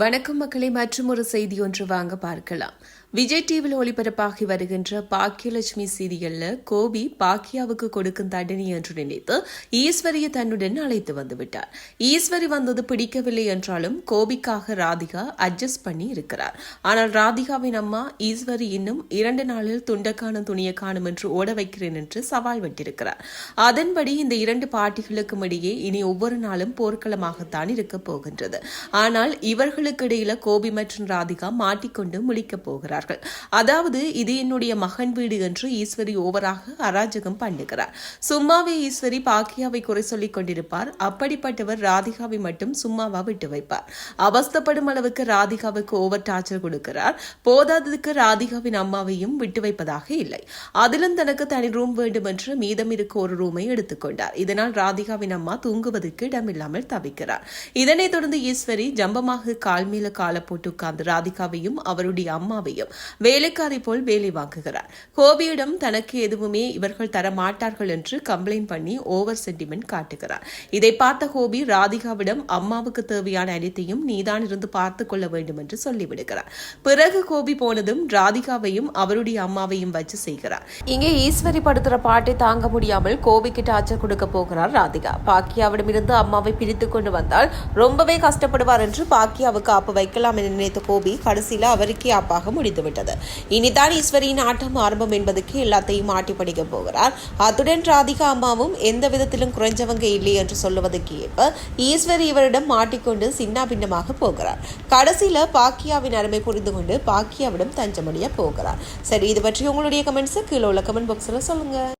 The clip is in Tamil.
வணக்கம் மக்களை மற்றும் ஒரு செய்தி ஒன்று வாங்க பார்க்கலாம். விஜய் டிவியில் ஒளிபரப்பாகி வருகின்ற பாக்கியலட்சுமி சீரியல்ல கோபி பாக்கியாவுக்கு கொடுக்கும் தண்டனை என்று நினைத்து ஈஸ்வரியை தன்னுடன் அழைத்து வந்துவிட்டார். ஈஸ்வரி வந்தது பிடிக்கவில்லை என்றாலும் கோபிக்காக ராதிகா அட்ஜஸ்ட் பண்ணி இருக்கிறார். ஆனால் ராதிகாவின் அம்மா ஈஸ்வரி இன்னும் இரண்டு நாளில் துண்டக்கான துணியை காணும் என்று ஓட வைக்கிறேன் என்று சவால் விட்டிருக்கிறார். அதன்படி இந்த இரண்டு பாட்டிகளுக்கும் இடையே இனி ஒவ்வொரு நாளும் போர்க்களமாகத்தான் இருக்க போகின்றது. ஆனால் இவர்களுக்கு இடையில கோபி மற்றும் ராதிகா மாட்டிக்கொண்டு முழிக்கப் போகிறார்கள் அதாவது இது என்னுடைய மகன் வீடு என்று ஈஸ்வரி ஓவராக அராஜகம் பண்ணுகிறார். சும்மாவே ஈஸ்வரி பாக்கியாவை குறை சொல்லிக் கொண்டிருப்பார். அப்படிப்பட்டவர் ராதிகாவை மட்டும் சும்மாவா விட்டு வைப்பார். அவஸ்தப்படும் அளவுக்கு ராதிகாவுக்கு ஓவர் டார்ச்சர் கொடுக்கிறார். போதாததுக்கு ராதிகாவின் அம்மாவையும் விட்டு வைப்பதாக இல்லை. அதிலும் தனக்கு தனி ரூம் வேண்டும் என்று மீதம் இருக்க ஒரு ரூமை எடுத்துக்கொண்டார் இதனால் ராதிகாவின் அம்மா தூங்குவதற்கு இடமில்லாமல் தவிக்கிறார். இதனைத் தொடர்ந்து ஈஸ்வரி ஜம்பமாக கால் மேல கால போட்டு உட்கார்ந்து ராதிகாவையும் அவருடைய அம்மாவையும் வேலைக்காரி போல் வேலை வாங்குகிறார் கோபியிடம் தனக்கு எதுவுமே இவர்கள் தர மாட்டார்கள் என்று கம்ப்ளைண்ட் பண்ணி ஓவர் சென்டிமெண்ட் காட்டுகிறார். இதை பார்த்த கோபி ராதிகாவிடம் அம்மாவுக்கு தேவையான அனைத்தையும் நீதான் இருந்து பார்த்துக் கொள்ள வேண்டும் என்று சொல்லிவிடுகிறார். பிறகு கோபி போனதும் ராதிகாவையும் அவருடைய அம்மாவையும் வச்சு செய்கிறார். இங்கே ஈஸ்வரி படுத்துற பாட்டை தாங்க முடியாமல் கோபிக்கு டார்ச்சர் கொடுக்க போகிறார் ராதிகா. பாக்கியாவிடமிருந்து அம்மாவை பிரித்து கொண்டு வந்தால் ரொம்பவே கஷ்டப்படுவார் என்று பாக்கியாவுக்கு ஆப்பு வைக்கலாம் என நினைத்த கோபி கடைசியில் அவருக்கே ஆப்பாக முடிந்துவிட்டது. இனிதான் ஈஸ்வரியின் ஆட்டம் ஆரம்பம் என்பதற்கு எல்லாத்தையும் ஆட்டி படிக்க போகிறார். அத்துடன் ராதிகா அம்மாவும் எந்த விதத்திலும் குறைஞ்சவங்க இல்லை என்று சொல்லுவதற்கு ஏற்ப ஈஸ்வரி இவரிடம் மாட்டிக்கொண்டு சின்ன பின்னமாக போகிறார். கடைசியில பாக்கியாவின் அருமை புரிந்து கொண்டு பாக்கியாவிடம் தஞ்சமடைய போகிறார். சரி இது பற்றி உங்களுடைய கமெண்ட்ஸ் கீழே உள்ள கமெண்ட் பாக்ஸ்ல சொல்லுங்க.